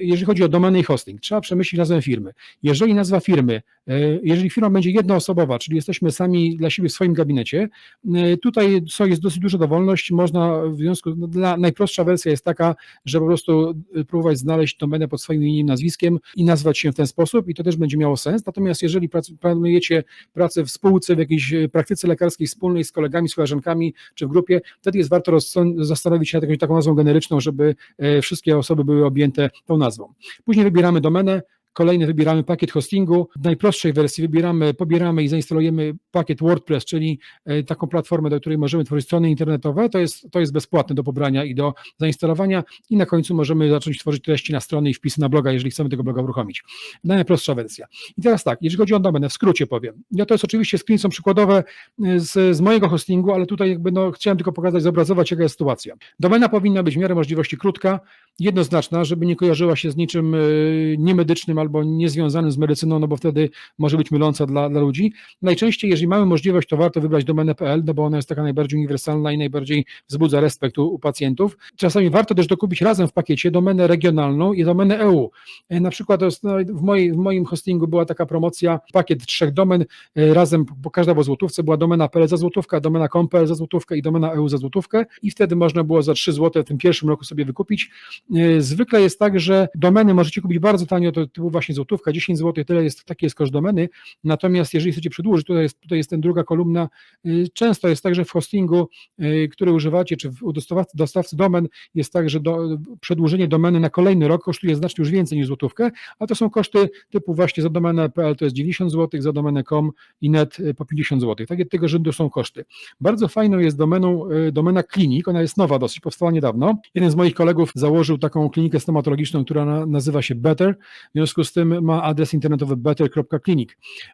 jeżeli chodzi o domeny i hosting, trzeba przemyśleć nazwę firmy. Jeżeli nazwa firmy, e, jeżeli firma będzie jednoosobowa, czyli jesteśmy sami dla siebie w swoim gabinecie, e, tutaj jest dosyć duża dowolność, można w związku, no, dla, najprostsza wersja jest taka, że po prostu e, próbować znaleźć domenę pod swoim imieniem, nazwiskiem i nazwać się w ten sposób i to też będzie miało sens. Natomiast jeżeli planujecie pracę w spółce, w jakiejś praktyce lekarskiej wspólnej z kolegami, z koleżankami czy w grupie, wtedy jest warto zastanowić się nad jakąś taką nazwą generyczną, żeby wszystkie osoby były objęte tą nazwą. Później wybieramy domenę, Kolejny wybieramy pakiet hostingu. W najprostszej wersji wybieramy, pobieramy i zainstalujemy pakiet WordPress, czyli e, taką platformę, do której możemy tworzyć strony internetowe. To jest, to jest bezpłatne do pobrania i do zainstalowania i na końcu możemy zacząć tworzyć treści na strony i wpisy na bloga, jeżeli chcemy tego bloga uruchomić. Najprostsza wersja. I teraz tak, jeżeli chodzi o domenę, w skrócie powiem. Ja to jest oczywiście screen są przykładowe e, z, z mojego hostingu, ale tutaj jakby no, chciałem tylko pokazać, zobrazować jaka jest sytuacja. Domena powinna być w miarę możliwości krótka, jednoznaczna, żeby nie kojarzyła się z niczym e, niemedycznym albo niezwiązanym z medycyną, no bo wtedy może być myląca dla, dla ludzi. Najczęściej, jeżeli mamy możliwość, to warto wybrać domenę.pl, no bo ona jest taka najbardziej uniwersalna i najbardziej wzbudza respekt u, pacjentów. Czasami warto też dokupić razem w pakiecie domenę regionalną i domenę EU. E, Na przykład to no, w, mojej, w moim hostingu była taka promocja, pakiet trzech domen, e, razem, bo każda była złotówce, była domena PL za złotówkę, domena com.pl za złotówkę i domena EU za złotówkę i wtedy można było za 3 zł w tym pierwszym roku sobie wykupić. E, Zwykle jest tak, że domeny możecie kupić bardzo tanio, to typu właśnie złotówka, 10 zł, tyle jest, taki jest koszt domeny, natomiast jeżeli chcecie przedłużyć, tutaj jest, tutaj jest ten druga kolumna, y, często jest tak, że w hostingu, y, który używacie, czy u dostawcy, dostawcy domen jest tak, że do, przedłużenie domeny na kolejny rok kosztuje znacznie już więcej niż złotówkę, a to są koszty typu właśnie za domenę.pl to jest 90 zł, za domenę com i net y, po 50 zł. Takie tego rzędu są koszty. Bardzo fajną jest domeną, domena klinik, ona jest nowa dosyć, powstała niedawno. Jeden z moich kolegów założył taką klinikę stomatologiczną, która na, nazywa się Better, w związku z tym ma adres internetowy better.clinic.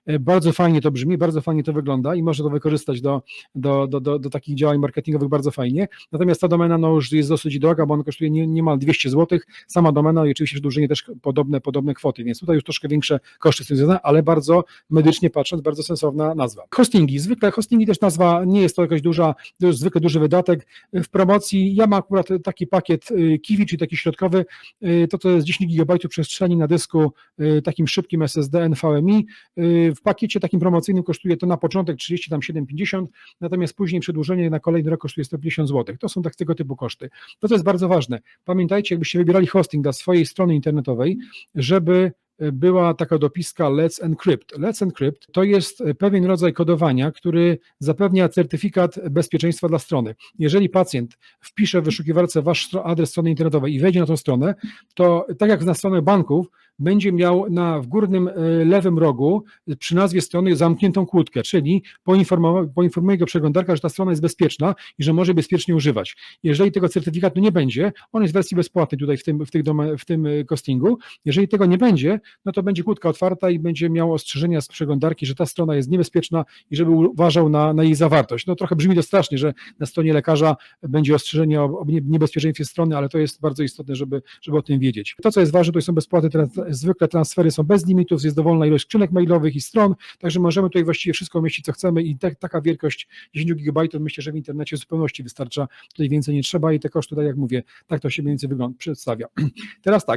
E, Bardzo fajnie to brzmi, bardzo fajnie to wygląda i można to wykorzystać do, do, do, do, do takich działań marketingowych bardzo fajnie. Natomiast ta domena no, już jest dosyć droga, bo ona kosztuje nie, niemal 200 zł. Sama domena i oczywiście przedłużenie też podobne, podobne kwoty, więc tutaj już troszkę większe koszty tym związane, ale bardzo medycznie patrząc, bardzo sensowna nazwa. Hostingi, zwykle hostingi też nazwa nie jest to jakaś duża, to jest zwykle duży wydatek. W promocji ja mam akurat taki pakiet y, Kiwi, czyli taki środkowy, y, to to jest 10 GB przestrzeni na dysku y, takim szybkim SSD NVMe. W pakiecie takim promocyjnym kosztuje to na początek 30, tam 7,50, natomiast później przedłużenie na kolejny rok kosztuje 150 zł. To są tak tego typu koszty. To, co jest bardzo ważne, pamiętajcie, jakbyście wybierali hosting dla swojej strony internetowej, żeby była taka dopiska Let's Encrypt. Let's Encrypt to jest y, pewien rodzaj kodowania, który zapewnia certyfikat bezpieczeństwa dla strony. Jeżeli pacjent wpisze w wyszukiwarce wasz adres strony internetowej i wejdzie na tą stronę, to tak jak na stronę banków, będzie miał na w górnym e, lewym rogu e, przy nazwie strony zamkniętą kłódkę, czyli poinformuje go przeglądarka, że ta strona jest bezpieczna i że może bezpiecznie używać. Jeżeli tego certyfikatu nie będzie, on jest w wersji bezpłatnej tutaj w tym, w, tych w tym e, costingu, jeżeli tego nie będzie, no to będzie kłódka otwarta i będzie miał ostrzeżenia z przeglądarki, że ta strona jest niebezpieczna i żeby uważał na, na jej zawartość. No trochę brzmi to strasznie, że na stronie lekarza będzie ostrzeżenie o, o nie- niebezpieczeństwie strony, ale to jest bardzo istotne, żeby, żeby o tym wiedzieć. To, co jest ważne, to są bezpłaty, trans- zwykle transfery są bez limitów, jest dowolna ilość skrzynek mailowych i stron, także możemy tutaj właściwie wszystko umieścić, co chcemy i tak, taka wielkość 10 GB myślę, że w internecie w zupełności wystarcza, tutaj więcej nie trzeba i te koszty, tak jak mówię, tak to się mniej więcej wygląda, przedstawia. Teraz tak,